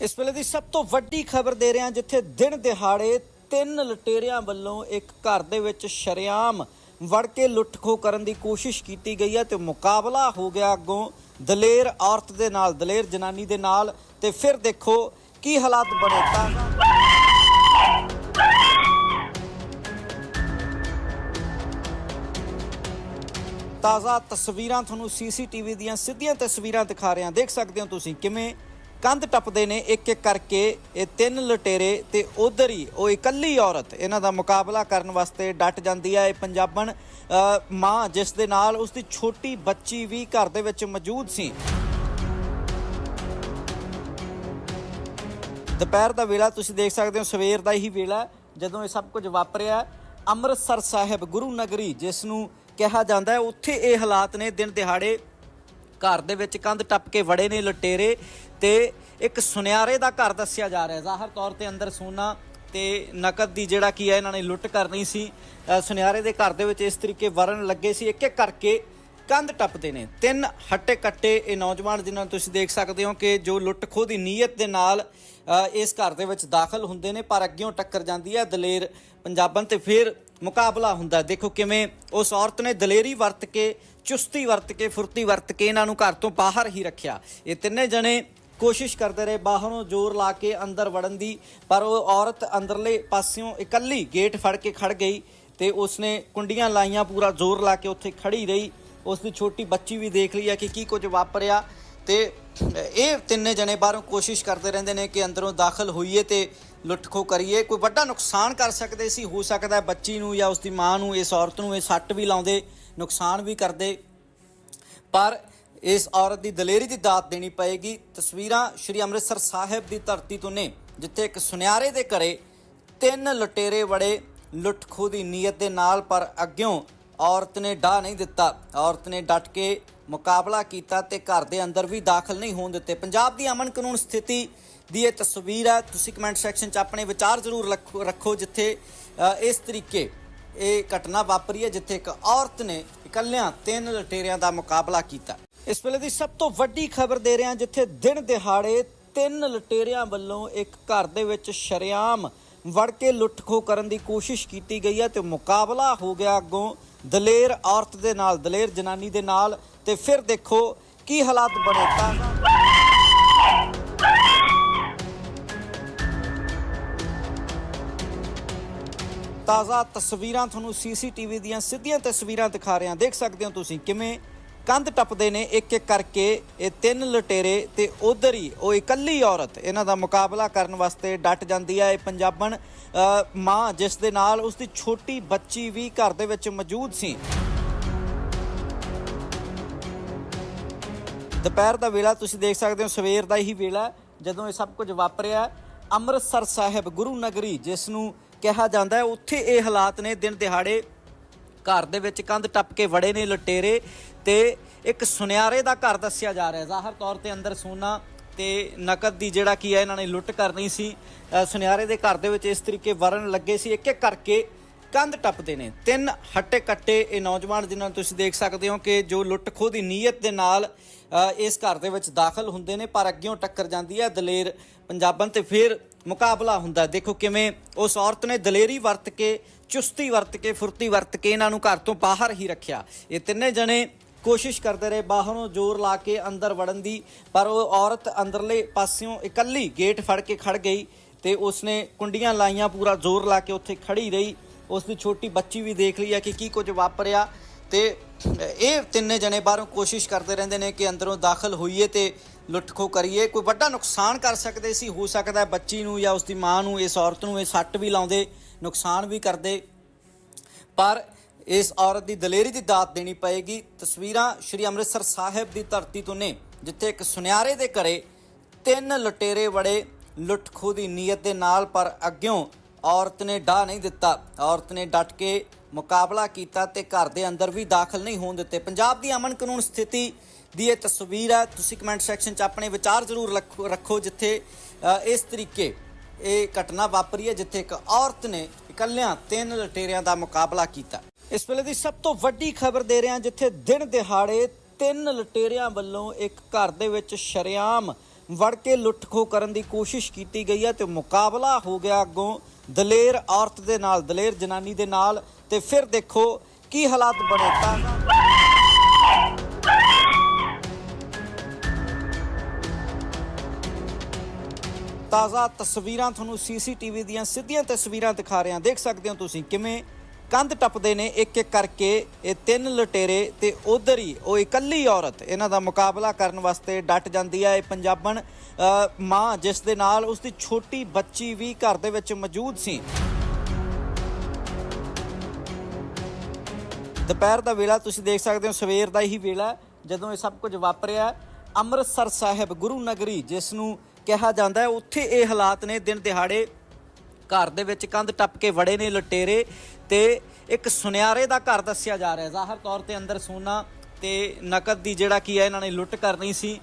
ਇਸ ਵੇਲੇ ਦੀ ਸਭ ਤੋਂ ਵੱਡੀ ਖਬਰ ਦੇ ਰਹੇ ਹਾਂ, ਜਿੱਥੇ ਦਿਨ ਦਿਹਾੜੇ ਤਿੰਨ ਲਟੇਰਿਆਂ ਵੱਲੋਂ ਇੱਕ ਘਰ ਦੇ ਵਿੱਚ ਸ਼ਰੇਆਮ ਵੜ ਕੇ ਲੁੱਟਖੋ ਕਰਨ ਦੀ ਕੋਸ਼ਿਸ਼ ਕੀਤੀ ਗਈ ਹੈ ਤੇ ਮੁਕਾਬਲਾ ਹੋ ਗਿਆ ਅੱਗੋਂ ਦਲੇਰ ਔਰਤ ਦੇ ਨਾਲ, ਦਲੇਰ ਜਨਾਨੀ ਦੇ ਨਾਲ ਤੇ ਫਿਰ ਦੇਖੋ ਕੀ ਹਾਲਾਤ ਬਣੇ ਤਾਜ਼ਾ ਤਾਜ਼ਾ ਤਸਵੀਰਾਂ ਤੁਹਾਨੂੰ ਸੀਸੀਟੀਵੀ ਦੀਆਂ ਸਿੱਧੀਆਂ ਤਸਵੀਰਾਂ ਦਿਖਾ ਰਹੇ ਹਾਂ। ਦੇਖ ਸਕਦੇ ਹੋ ਤੁਸੀਂ ਕਿਵੇਂ ਕੰਧ ਟੱਪਦੇ ਨੇ ਇੱਕ ਇੱਕ ਕਰਕੇ, ਇਹ ਤਿੰਨ ਲਟੇਰੇ ਤੇ ਉਧਰ ਹੀ ਉਹ ਇਕੱਲੀ ਔਰਤ ਇਹਨਾਂ ਦਾ ਮੁਕਾਬਲਾ ਕਰਨ ਵਾਸਤੇ ਡਟ ਜਾਂਦੀ ਹੈ ਇਹ ਪੰਜਾਬਣ ਮਾਂ ਜਿਸ ਦੇ ਨਾਲ ਉਸਦੀ ਛੋਟੀ ਬੱਚੀ ਵੀ ਘਰ ਦੇ ਵਿੱਚ ਮੌਜੂਦ ਸੀ। ਦੁਪਹਿਰ ਦਾ ਵੇਲਾ ਤੁਸੀਂ ਦੇਖ ਸਕਦੇ ਹੋ, ਸਵੇਰ ਦਾ ਹੀ ਵੇਲਾ ਜਦੋਂ ਇਹ ਸਭ ਕੁਝ ਵਾਪਰਿਆ। ਅੰਮ੍ਰਿਤਸਰ ਸਾਹਿਬ, ਗੁਰੂ ਨਗਰੀ, ਜਿਸ ਨੂੰ ਕਿਹਾ ਜਾਂਦਾ ਹੈ, ਉੱਥੇ ਇਹ ਹਾਲਾਤ ਨੇ ਦਿਨ ਦਿਹਾੜੇ ਘਰ ਦੇ ਵਿੱਚ ਕੰਧ ਟੱਪ ਕੇ ਵੜੇ ਨੇ ਲਟੇਰੇ। ਤੇ ਇੱਕ ਸੁਨਿਆਰੇ ਦਾ ਘਰ ਦੱਸਿਆ ਜਾ ਰਿਹਾ ਜ਼ਾਹਰ ਤੌਰ ਤੇ ਅੰਦਰ ਸੋਨਾ ਤੇ ਨਕਦ ਦੀ ਜਿਹੜਾ ਕੀ ਹੈ, ਇਹਨਾਂ ਨੇ ਲੁੱਟ ਕਰਨੀ ਸੀ। ਸੁਨਿਆਰੇ ਦੇ ਘਰ ਦੇ ਵਿੱਚ ਇਸ ਤਰੀਕੇ ਵਰਨ ਲੱਗੇ ਸੀ। ਇੱਕ ਇੱਕ ਕਰਕੇ ਕੰਧ ਟੱਪਦੇ ਨੇ। ਤਿੰਨ ਹੱਟੇ ਕੱਟੇ ਇਹ ਨੌਜਵਾਨ, ਜਿਨ੍ਹਾਂ ਨੂੰ ਤੁਸੀਂ ਦੇਖ ਸਕਦੇ ਹੋ ਕਿ ਜੋ ਲੁੱਟ ਖੋਹ ਦੀ ਨੀਅਤ ਦੇ ਨਾਲ ਇਸ ਘਰ ਦੇ ਵਿੱਚ ਦਾਖਲ ਹੁੰਦੇ ਨੇ, ਪਰ ਅੱਗਿਓਂ ਟੱਕਰ ਜਾਂਦੀ ਹੈ, ਦਲੇਰ ਪੰਜਾਬਣ ਤੇ ਫਿਰ ਮੁਕਾਬਲਾ ਹੁੰਦਾ ਦੇਖੋ ਕਿਵੇਂ ਉਸ ਔਰਤ ਨੇ ਦਲੇਰੀ ਵਰਤ ਕੇ, ਚੁਸਤੀ ਵਰਤ ਕੇ, ਫੁਰਤੀ ਵਰਤ ਕੇ ਇਹਨਾਂ ਨੂੰ ਘਰ ਤੋਂ ਬਾਹਰ ਹੀ ਰੱਖਿਆ। ਇਹ ਤਿੰਨੇ ਜਣੇ ਕੋਸ਼ਿਸ਼ ਕਰਦੇ ਰਹੇ। ਬਾਹਰੋਂ ਜ਼ੋਰ ਲਾ ਕੇ ਅੰਦਰ ਵੜਨ ਦੀ, ਪਰ ਉਹ ਔਰਤ ਅੰਦਰਲੇ ਪਾਸਿਓਂ ਇਕੱਲੀ ਗੇਟ ਫੜ ਕੇ ਖੜ ਗਈ ਤੇ ਉਸਨੇ ਕੁੰਡੀਆਂ ਲਾਈਆਂ, ਪੂਰਾ ਜ਼ੋਰ ਲਾ ਕੇ ਉੱਥੇ ਖੜੀ ਰਹੀ। ਉਸ ਦੀ ਛੋਟੀ ਬੱਚੀ ਵੀ ਦੇਖ ਲਈ ਹੈ ਕਿ ਕੀ ਕੁਝ ਵਾਪਰਿਆ ਤੇ ਇਹ ਤਿੰਨੇ ਜਣੇ ਬਾਹਰੋਂ ਕੋਸ਼ਿਸ਼ ਕਰਦੇ ਰਹਿੰਦੇ ਨੇ ਕਿ ਅੰਦਰੋਂ ਦਾਖਲ ਹੋਈਏ ਤੇ ਲੁੱਟਖੋ ਕਰੀਏ। ਕੋਈ ਵੱਡਾ ਨੁਕਸਾਨ ਕਰ ਸਕਦੇ ਸੀ, ਹੋ ਸਕਦਾ ਬੱਚੀ ਨੂੰ ਜਾਂ ਉਸ ਦੀ ਮਾਂ ਨੂੰ, ਇਸ ਔਰਤ ਨੂੰ ਇਹ ਸੱਟ ਵੀ ਲਾਉਂਦੇ, ਨੁਕਸਾਨ ਵੀ ਕਰਦੇ। ਪਰ ਇਸ ਔਰਤ ਦੀ ਦਲੇਰੀ ਦੀ ਦਾਤ ਦੇਣੀ ਪਏਗੀ। ਤਸਵੀਰਾਂ ਸ਼੍ਰੀ ਅੰਮ੍ਰਿਤਸਰ ਸਾਹਿਬ ਦੀ ਧਰਤੀ ਤੋਂ ਨੇ, ਜਿੱਥੇ ਇੱਕ ਸੁਨਿਆਰੇ ਦੇ ਘਰੇ ਤਿੰਨ ਲੁਟੇਰੇ ਵੜੇ। ਲੁੱਟਖੋ ਦੀ ਨੀਅਤ ਦੇ ਨਾਲ, ਪਰ ਅੱਗਿਓਂ ਔਰਤ ਨੇ ਡਾ ਨਹੀਂ ਦਿੱਤਾ। ਔਰਤ ਨੇ ਡਟ ਕੇ ਮੁਕਾਬਲਾ ਕੀਤਾ ਤੇ ਘਰ ਦੇ ਅੰਦਰ ਵੀ ਦਾਖਲ ਨਹੀਂ ਹੋਣ ਦਿੱਤੇ। ਪੰਜਾਬ ਦੀ ਅਮਨ ਕਾਨੂੰਨ ਸਥਿਤੀ ਦੀ ਇਹ ਤਸਵੀਰ ਹੈ। ਤੁਸੀਂ ਕਮੈਂਟ ਸੈਕਸ਼ਨ 'ਚ ਆਪਣੇ ਵਿਚਾਰ ਜ਼ਰੂਰ ਰੱਖੋ- ਰੱਖੋ, ਜਿੱਥੇ ਇਸ ਤਰੀਕੇ ਇਹ ਘਟਨਾ ਵਾਪਰੀ ਹੈ, ਜਿੱਥੇ ਇੱਕ ਔਰਤ ਨੇ ਇਕੱਲਿਆਂ ਤਿੰਨ ਲਟੇਰਿਆਂ ਦਾ ਮੁਕਾਬਲਾ ਕੀਤਾ। ਇਸ ਵੇਲੇ ਦੀ ਸਭ ਤੋਂ ਵੱਡੀ ਖਬਰ ਦੇ ਰਹੇ ਹਾਂ, ਜਿੱਥੇ ਦਿਨ ਦਿਹਾੜੇ ਤਿੰਨ ਲਟੇਰਿਆਂ ਵੱਲੋਂ ਇੱਕ ਘਰ ਦੇ ਵਿੱਚ ਸ਼ਰੇਆਮ ਵੜ ਕੇ ਲੁੱਟਖੋ ਕਰਨ ਦੀ ਕੋਸ਼ਿਸ਼ ਕੀਤੀ ਗਈ ਹੈ ਤੇ ਮੁਕਾਬਲਾ ਹੋ ਗਿਆ ਅੱਗੋਂ ਦਲੇਰ ਔਰਤ ਦੇ ਨਾਲ, ਦਲੇਰ ਜਨਾਨੀ ਦੇ ਨਾਲ ਤੇ ਫਿਰ ਦੇਖੋ ਕੀ ਹਾਲਾਤ ਬਣੇ ਤਾਂ। ਤਾਜ਼ਾ ਤਸਵੀਰਾਂ ਤੁਹਾਨੂੰ ਸੀਸੀਟੀਵੀ ਦੀਆਂ ਸਿੱਧੀਆਂ ਤਸਵੀਰਾਂ ਦਿਖਾ ਰਹੇ ਹਾਂ। ਦੇਖ ਸਕਦੇ ਹੋ ਤੁਸੀਂ ਕਿਵੇਂ ਕੰਧ ਟੱਪਦੇ ਨੇ ਇੱਕ ਇੱਕ ਕਰਕੇ, ਇਹ ਤਿੰਨ ਲਟੇਰੇ ਤੇ ਉਧਰ ਹੀ ਉਹ ਇਕੱਲੀ ਔਰਤ ਇਹਨਾਂ ਦਾ ਮੁਕਾਬਲਾ ਕਰਨ ਵਾਸਤੇ ਡਟ ਜਾਂਦੀ ਹੈ ਇਹ ਪੰਜਾਬਣ ਮਾਂ ਜਿਸ ਦੇ ਨਾਲ ਉਸਦੀ ਛੋਟੀ ਬੱਚੀ ਵੀ ਘਰ ਦੇ ਵਿੱਚ ਮੌਜੂਦ ਸੀ। ਦੁਪਹਿਰ ਦਾ ਵੇਲਾ ਤੁਸੀਂ ਦੇਖ ਸਕਦੇ ਹੋ, ਸਵੇਰ ਦਾ ਹੀ ਵੇਲਾ ਜਦੋਂ ਇਹ ਸਭ ਕੁਝ ਵਾਪਰਿਆ। ਅੰਮ੍ਰਿਤਸਰ ਸਾਹਿਬ ਗੁਰੂ ਨਗਰੀ, ਜਿਸ ਨੂੰ ਕਿਹਾ ਜਾਂਦਾ ਹੈ, ਉੱਥੇ ਇਹ ਹਾਲਾਤ ਨੇ ਦਿਨ ਦਿਹਾੜੇ ਘਰ ਦੇ ਵਿੱਚ ਕੰਧ ਟੱਪ ਕੇ ਵੜੇ ਨੇ ਲਟੇਰੇ ਤੇ ਇੱਕ ਸੁਨਿਆਰੇ ਦਾ ਘਰ ਦੱਸਿਆ ਜਾ ਰਿਹਾ ਜ਼ਾਹਰ ਤੌਰ ਤੇ ਅੰਦਰ ਸੋਨਾ ਤੇ ਨਕਦ ਦੀ ਜਿਹੜਾ ਕੀ ਹੈ, ਇਹਨਾਂ ਨੇ ਲੁੱਟ ਕਰਨੀ ਸੀ। ਸੁਨਿਆਰੇ ਦੇ ਘਰ ਦੇ ਵਿੱਚ ਇਸ ਤਰੀਕੇ ਵਰਨ ਲੱਗੇ ਸੀ। ਇੱਕ ਇੱਕ ਕਰਕੇ ਕੰਧ ਟੱਪਦੇ ਨੇ। ਤਿੰਨ ਹੱਟੇ ਕੱਟੇ ਇਹ ਨੌਜਵਾਨ, ਜਿਨ੍ਹਾਂ ਨੂੰ ਤੁਸੀਂ ਦੇਖ ਸਕਦੇ ਹੋ ਕਿ ਜੋ ਲੁੱਟ ਖੋਹ ਦੀ ਨੀਅਤ ਦੇ ਨਾਲ ਇਸ ਘਰ ਦੇ ਵਿੱਚ ਦਾਖਲ ਹੁੰਦੇ ਨੇ, ਪਰ ਅੱਗਿਓਂ ਟੱਕਰ ਜਾਂਦੀ ਹੈ। ਦਲੇਰ ਪੰਜਾਬਣ ਤੇ ਫਿਰ ਮੁਕਾਬਲਾ ਹੁੰਦਾ ਦੇਖੋ ਕਿਵੇਂ ਉਸ ਔਰਤ ਨੇ ਦਲੇਰੀ ਵਰਤ ਕੇ ਚੁਸਤੀ ਵਰਤ ਕੇ, ਫੁਰਤੀ ਵਰਤ ਕੇ ਇਹਨਾਂ ਨੂੰ ਘਰ ਤੋਂ ਬਾਹਰ ਹੀ ਰੱਖਿਆ। ਇਹ ਤਿੰਨੇ ਜਣੇ ਕੋਸ਼ਿਸ਼ ਕਰਦੇ ਰਹੇ ਬਾਹਰੋਂ ਜ਼ੋਰ ਲਾ ਕੇ ਅੰਦਰ ਵੜਨ ਦੀ, ਪਰ ਉਹ ਔਰਤ ਅੰਦਰਲੇ ਪਾਸਿਓਂ ਇਕੱਲੀ ਗੇਟ ਫੜ ਕੇ ਖੜ ਗਈ ਤੇ ਉਸਨੇ ਕੁੰਡੀਆਂ ਲਾਈਆਂ, ਪੂਰਾ ਜ਼ੋਰ ਲਾ ਕੇ ਉੱਥੇ ਖੜੀ ਰਹੀ। ਉਸ ਦੀ ਛੋਟੀ ਬੱਚੀ ਵੀ ਦੇਖ ਲਈ ਹੈ ਕਿ ਕੀ ਕੁਝ ਵਾਪਰਿਆ ਤੇ ਇਹ ਤਿੰਨੇ ਜਣੇ ਬਾਹਰੋਂ ਕੋਸ਼ਿਸ਼ ਕਰਦੇ ਰਹਿੰਦੇ ਨੇ ਕਿ ਅੰਦਰੋਂ ਦਾਖਲ ਹੋਈਏ ਤੇ ਲੁੱਟਖੋ ਕਰੀਏ। ਕੋਈ ਵੱਡਾ ਨੁਕਸਾਨ ਕਰ ਸਕਦੇ ਸੀ, ਹੋ ਸਕਦਾ ਬੱਚੀ ਨੂੰ ਜਾਂ ਉਸ ਦੀ ਮਾਂ ਨੂੰ, ਇਸ ਔਰਤ ਨੂੰ ਇਹ ਸੱਟ ਵੀ ਲਾਉਂਦੇ। ਨੁਕਸਾਨ ਵੀ ਕਰਦੇ। ਪਰ ਇਸ ਔਰਤ ਦੀ ਦਲੇਰੀ ਦੀ ਦਾਤ ਦੇਣੀ ਪਏਗੀ। ਤਸਵੀਰਾਂ ਸ਼੍ਰੀ ਅੰਮ੍ਰਿਤਸਰ ਸਾਹਿਬ ਦੀ ਧਰਤੀ ਤੋਂ ਨੇ, ਜਿੱਥੇ ਇੱਕ ਸੁਨਿਆਰੇ ਦੇ ਘਰੇ ਤਿੰਨ ਲੁਟੇਰੇ ਵੜੇ। ਲੁੱਟਖੋ ਦੀ ਨੀਅਤ ਦੇ ਨਾਲ, ਪਰ ਅੱਗਿਓਂ ਔਰਤ ਨੇ ਡਾ ਨਹੀਂ ਦਿੱਤਾ। ਔਰਤ ਨੇ ਡਟ ਕੇ ਮੁਕਾਬਲਾ ਕੀਤਾ ਤੇ ਘਰ ਦੇ ਅੰਦਰ ਵੀ ਦਾਖਲ ਨਹੀਂ ਹੋਣ ਦਿੱਤੇ। ਪੰਜਾਬ ਦੀ ਅਮਨ ਕਾਨੂੰਨ ਸਥਿਤੀ ਦੀ ਇਹ ਤਸਵੀਰ ਹੈ। ਤੁਸੀਂ ਕਮੈਂਟ ਸੈਕਸ਼ਨ 'ਚ ਆਪਣੇ ਵਿਚਾਰ ਜ਼ਰੂਰ ਰੱਖੋ- ਰੱਖੋ, ਜਿੱਥੇ ਇਸ ਤਰੀਕੇ ਇਹ ਘਟਨਾ ਵਾਪਰੀ ਹੈ ਜਿੱਥੇ ਇੱਕ ਔਰਤ ਨੇ ਇਕੱਲਿਆਂ ਤਿੰਨ ਲਟੇਰਿਆਂ ਦਾ ਮੁਕਾਬਲਾ ਕੀਤਾ। ਇਸ ਵੇਲੇ ਦੀ ਸਭ ਤੋਂ ਵੱਡੀ ਖਬਰ ਦੇ ਰਹੇ ਹਾਂ, ਜਿੱਥੇ ਦਿਨ ਦਿਹਾੜੇ ਤਿੰਨ ਲਟੇਰਿਆਂ ਵੱਲੋਂ ਇੱਕ ਘਰ ਦੇ ਵਿੱਚ ਸ਼ਰੇਆਮ ਵੜ ਕੇ ਲੁੱਟਖੋ ਕਰਨ ਦੀ ਕੋਸ਼ਿਸ਼ ਕੀਤੀ ਗਈ ਹੈ ਤੇ ਮੁਕਾਬਲਾ ਹੋ ਗਿਆ ਅੱਗੋਂ ਦਲੇਰ ਔਰਤ ਦੇ ਨਾਲ, ਦਲੇਰ ਜਨਾਨੀ ਦੇ ਨਾਲ ਤੇ ਫਿਰ ਦੇਖੋ ਕੀ ਹਾਲਾਤ ਬਣੇ। ਤਾਂ ਤਾਜ਼ਾ ਤਸਵੀਰਾਂ ਤੁਹਾਨੂੰ ਸੀਸੀਟੀਵੀ ਦੀਆਂ ਸਿੱਧੀਆਂ ਤਸਵੀਰਾਂ ਦਿਖਾ ਰਹੇ ਹਾਂ। ਦੇਖ ਸਕਦੇ ਹੋ ਤੁਸੀਂ ਕਿਵੇਂ ਕੰਧ ਟੱਪਦੇ ਨੇ ਇੱਕ ਇੱਕ ਕਰਕੇ। ਇਹ ਤਿੰਨ ਲਟੇਰੇ ਤੇ ਉਧਰ ਹੀ ਉਹ ਇਕੱਲੀ ਔਰਤ ਇਹਨਾਂ ਦਾ ਮੁਕਾਬਲਾ ਕਰਨ ਵਾਸਤੇ ਡਟ ਜਾਂਦੀ ਹੈ ਇਹ ਪੰਜਾਬਣ ਮਾਂ ਜਿਸ ਦੇ ਨਾਲ ਉਸ ਦੀ ਛੋਟੀ ਬੱਚੀ ਵੀ ਘਰ ਦੇ ਵਿੱਚ ਮੌਜੂਦ ਸੀ। ਦੁਪਹਿਰ ਦਾ ਵੇਲਾ ਤੁਸੀਂ ਦੇਖ ਸਕਦੇ ਹੋ, ਸਵੇਰ ਦਾ ਹੀ ਵੇਲਾ ਜਦੋਂ ਇਹ ਸਭ ਕੁਝ ਵਾਪਰਿਆ। ਅੰਮ੍ਰਿਤਸਰ ਸਾਹਿਬ ਗੁਰੂ ਨਗਰੀ ਜਿਸ ਨੂੰ ਕਿਹਾ ਜਾਂਦਾ ਹੈ। ਉੱਥੇ ਇਹ ਹਾਲਾਤ ਨੇ, ਦਿਨ ਦਿਹਾੜੇ ਘਰ ਦੇ ਵਿੱਚ ਕੰਧ ਟੱਪ ਕੇ ਵੜੇ ਨੇ ਲਟੇਰੇ ਤੇ ਇੱਕ ਸੁਨਿਆਰੇ ਦਾ ਘਰ ਦੱਸਿਆ ਜਾ ਰਿਹਾ ਜ਼ਾਹਰ ਤੌਰ ਤੇ ਅੰਦਰ ਸੋਨਾ ਤੇ ਨਕਦ ਦੀ ਜਿਹੜਾ ਕੀ ਹੈ, ਇਹਨਾਂ ਨੇ ਲੁੱਟ ਕਰਨੀ ਸੀ।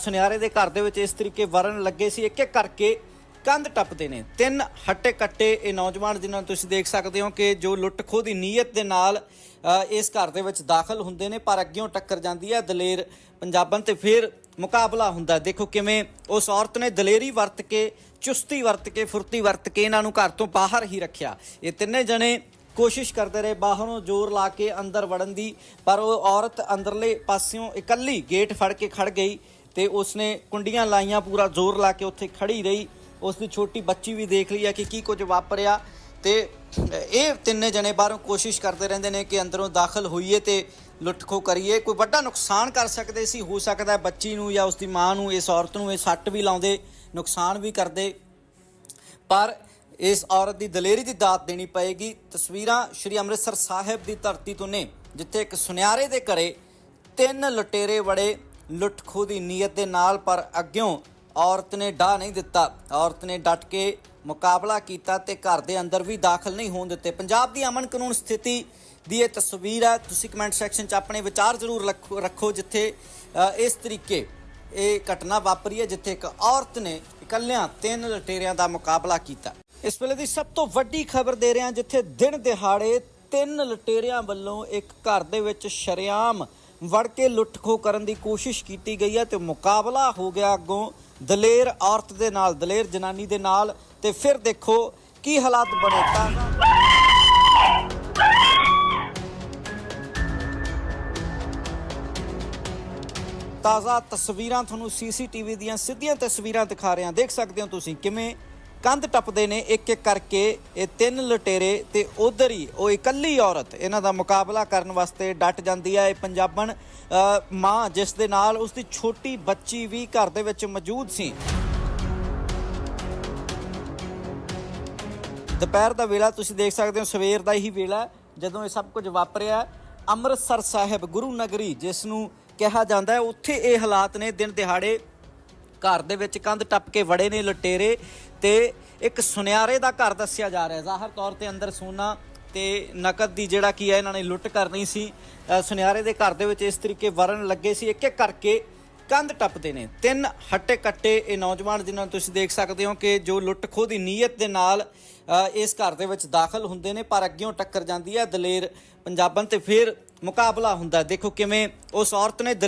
ਸੁਨਿਆਰੇ ਦੇ ਘਰ ਦੇ ਵਿੱਚ ਇਸ ਤਰੀਕੇ ਵਰਨ ਲੱਗੇ ਸੀ। ਇੱਕ ਇੱਕ ਕਰਕੇ ਕੰਧ ਟੱਪਦੇ ਨੇ। ਤਿੰਨ ਹੱਟੇ ਕੱਟੇ ਇਹ ਨੌਜਵਾਨ ਜਿਨ੍ਹਾਂ ਨੂੰ ਤੁਸੀਂ ਦੇਖ ਸਕਦੇ ਹੋ ਕਿ ਜੋ ਲੁੱਟ ਖੋਹ ਦੀ ਨੀਅਤ ਦੇ ਨਾਲ ਇਸ ਘਰ ਦੇ ਵਿੱਚ ਦਾਖਲ ਹੁੰਦੇ ਨੇ, ਪਰ ਅੱਗਿਓਂ ਟੱਕਰ ਜਾਂਦੀ ਹੈ। ਦਲੇਰ ਪੰਜਾਬਨ ਤੇ ਫਿਰ ਮੁਕਾਬਲਾ ਹੁੰਦਾ। ਦੇਖੋ ਕਿਵੇਂ ਉਸ ਔਰਤ ਨੇ ਦਲੇਰੀ ਵਰਤ ਕੇ, ਚੁਸਤੀ ਵਰਤ ਕੇ, ਫੁਰਤੀ ਵਰਤ ਕੇ ਇਹਨਾਂ ਨੂੰ ਘਰ ਤੋਂ ਬਾਹਰ ਹੀ ਰੱਖਿਆ। ਇਹ ਤਿੰਨੇ ਜਣੇ ਕੋਸ਼ਿਸ਼ ਕਰਦੇ ਰਹੇ, ਬਾਹਰੋਂ ਜ਼ੋਰ ਲਾ ਕੇ ਅੰਦਰ ਵੜਨ ਦੀ, ਪਰ ਉਹ ਔਰਤ ਅੰਦਰਲੇ ਪਾਸਿਓਂ ਇਕੱਲੀ ਗੇਟ ਫੜ ਕੇ ਖੜ ਗਈ ਤੇ ਉਸਨੇ ਕੁੰਡੀਆਂ ਲਾਈਆਂ, ਪੂਰਾ ਜ਼ੋਰ ਲਾ ਕੇ ਉੱਥੇ ਖੜੀ ਰਹੀ। ਉਸ ਦੀ ਛੋਟੀ ਬੱਚੀ ਵੀ ਦੇਖ ਲਈ ਹੈ ਕਿ ਕੀ ਕੁਝ ਵਾਪਰਿਆ। ਤੇ ਇਹ ਤਿੰਨੇ ਜਣੇ ਬਾਹਰੋਂ ਕੋਸ਼ਿਸ਼ ਕਰਦੇ ਰਹਿੰਦੇ ਨੇ ਕਿ ਅੰਦਰੋਂ ਦਾਖਲ ਹੋਈਏ ਤੇ ਲੁੱਟਖੋ ਕਰੀਏ। ਕੋਈ ਵੱਡਾ ਨੁਕਸਾਨ ਕਰ ਸਕਦੇ ਸੀ, ਹੋ ਸਕਦਾ ਬੱਚੀ ਨੂੰ ਜਾਂ ਉਸ ਦੀ ਮਾਂ ਨੂੰ, ਇਸ ਔਰਤ ਨੂੰ ਇਹ ਸੱਟ ਵੀ ਲਾਉਂਦੇ, ਨੁਕਸਾਨ ਵੀ ਕਰਦੇ। ਪਰ ਇਸ ਔਰਤ ਦੀ ਦਲੇਰੀ ਦੀ ਦਾਤ ਦੇਣੀ ਪਏਗੀ। ਤਸਵੀਰਾਂ ਸ਼੍ਰੀ ਅੰਮ੍ਰਿਤਸਰ ਸਾਹਿਬ ਦੀ ਧਰਤੀ ਤੋਂ ਨੇ, ਜਿੱਥੇ ਇੱਕ ਸੁਨਿਆਰੇ ਦੇ ਘਰੇ ਤਿੰਨ ਲੁਟੇਰੇ ਵੜੇ, ਲੁੱਟਖੋ ਦੀ ਨੀਅਤ ਦੇ ਨਾਲ, ਪਰ ਅੱਗਿਓਂ ਔਰਤ ਨੇ ਡਾ ਨਹੀਂ ਦਿੱਤਾ। ਔਰਤ ਨੇ ਡਟ ਕੇ ਮੁਕਾਬਲਾ ਕੀਤਾ ਤੇ ਘਰ ਦੇ ਅੰਦਰ ਵੀ ਦਾਖਲ ਨਹੀਂ ਹੋਣ ਦਿੱਤੇ। ਪੰਜਾਬ ਦੀ ਅਮਨ ਕਾਨੂੰਨ ਸਥਿਤੀ ਦੀ ਇਹ ਤਸਵੀਰ ਹੈ। ਤੁਸੀਂ ਕਮੈਂਟ ਸੈਕਸ਼ਨ 'ਚ ਆਪਣੇ ਵਿਚਾਰ ਜ਼ਰੂਰ ਰੱਖੋ- ਰੱਖੋ ਜਿੱਥੇ ਇਸ ਤਰੀਕੇ ਇਹ ਘਟਨਾ ਵਾਪਰੀ ਹੈ ਜਿੱਥੇ ਇੱਕ ਔਰਤ ਨੇ ਇਕੱਲਿਆਂ ਤਿੰਨ ਲਟੇਰਿਆਂ ਦਾ ਮੁਕਾਬਲਾ ਕੀਤਾ। ਇਸ ਵੇਲੇ ਦੀ ਸਭ ਤੋਂ ਵੱਡੀ ਖਬਰ ਦੇ ਰਹੇ ਹਾਂ ਜਿੱਥੇ ਦਿਨ ਦਿਹਾੜੇ ਤਿੰਨ ਲਟੇਰਿਆਂ ਵੱਲੋਂ ਇੱਕ ਘਰ ਦੇ ਵਿੱਚ ਸ਼ਰੇਆਮ ਵੜ ਕੇ ਲੁੱਟਖੋ ਕਰਨ ਦੀ ਕੋਸ਼ਿਸ਼ ਕੀਤੀ ਗਈ ਹੈ ਤੇ ਮੁਕਾਬਲਾ ਹੋ ਗਿਆ ਅੱਗੋਂ ਦਲੇਰ ਔਰਤ ਦੇ ਨਾਲ, ਦਲੇਰ ਜਨਾਨੀ ਦੇ ਨਾਲ। ਤੇ ਫਿਰ ਦੇਖੋ ਕੀ ਹਾਲਾਤ ਬਣੇ ਤਾਂ ਤਾਜ਼ਾ ਤਸਵੀਰਾਂ ਤੁਹਾਨੂੰ ਸੀਸੀਟੀਵੀ ਦੀਆਂ ਸਿੱਧੀਆਂ ਤਸਵੀਰਾਂ ਦਿਖਾ ਰਹੇ ਹਾਂ। ਦੇਖ ਸਕਦੇ ਹੋ ਤੁਸੀਂ ਕਿਵੇਂ ਕੰਧ ਟੱਪਦੇ ਨੇ ਇੱਕ ਇੱਕ ਕਰਕੇ। ਇਹ ਤਿੰਨ ਲਟੇਰੇ ਤੇ ਉਧਰ ਹੀ ਉਹ ਇਕੱਲੀ ਔਰਤ ਇਹਨਾਂ ਦਾ ਮੁਕਾਬਲਾ ਕਰਨ ਵਾਸਤੇ ਡਟ ਜਾਂਦੀ ਹੈ ਇਹ ਪੰਜਾਬਣ ਮਾਂ ਜਿਸ ਦੇ ਨਾਲ ਉਸ ਦੀ ਛੋਟੀ ਬੱਚੀ ਵੀ ਘਰ ਦੇ ਵਿੱਚ ਮੌਜੂਦ ਸੀ। ਦੁਪਹਿਰ ਦਾ ਵੇਲਾ ਤੁਸੀਂ ਦੇਖ ਸਕਦੇ ਹੋ, ਸਵੇਰ ਦਾ ਹੀ ਵੇਲਾ ਜਦੋਂ ਇਹ ਸਭ ਕੁਝ ਵਾਪਰਿਆ ਅੰਮ੍ਰਿਤਸਰ ਸਾਹਿਬ, ਗੁਰੂ ਨਗਰੀ, ਜਿਸ ਨੂੰ ਕਿਹਾ ਜਾਂਦਾ ਹੈ, ਉੱਥੇ ਇਹ ਹਾਲਾਤ ਨੇ, ਦਿਨ ਦਿਹਾੜੇ ਘਰ ਦੇ ਵਿੱਚ ਕੰਧ ਟੱਪ ਕੇ ਵੜੇ ਨੇ ਲਟੇਰੇ ਤੇ ਇੱਕ ਸੁਨਿਆਰੇ ਦਾ ਘਰ ਦੱਸਿਆ ਜਾ ਰਿਹਾ ਜ਼ਾਹਰ ਤੌਰ ਤੇ ਅੰਦਰ ਸੋਨਾ ਤੇ ਨਕਦ ਦੀ ਜਿਹੜਾ ਕੀ ਹੈ, ਇਹਨਾਂ ਨੇ ਲੁੱਟ ਕਰਨੀ ਸੀ। ਸੁਨਿਆਰੇ ਦੇ ਘਰ ਦੇ ਵਿੱਚ ਇਸ ਤਰੀਕੇ ਵਰਨ ਲੱਗੇ ਸੀ। ਇੱਕ ਇੱਕ ਕਰਕੇ ਕੰਧ ਟੱਪਦੇ ਨੇ। ਤਿੰਨ ਹੱਟੇ ਕੱਟੇ ਇਹ ਨੌਜਵਾਨ ਜਿਨ੍ਹਾਂ ਨੂੰ ਤੁਸੀਂ ਦੇਖ ਸਕਦੇ ਹੋ ਕਿ ਜੋ ਲੁੱਟ ਖੋਹ ਦੀ ਨੀਅਤ ਦੇ ਨਾਲ ਇਸ ਘਰ ਦੇ ਵਿੱਚ ਦਾਖਲ ਹੁੰਦੇ ਨੇ, ਪਰ ਅੱਗਿਓਂ ਟੱਕਰ ਜਾਂਦੀ ਹੈ। ਦਲੇਰ ਪੰਜਾਬਣ ਤੇ ਫਿਰ ਮੁਕਾਬਲਾ ਹੁੰਦਾ ਦੇਖੋ ਕਿਵੇਂ ਉਸ ਔਰਤ ਨੇ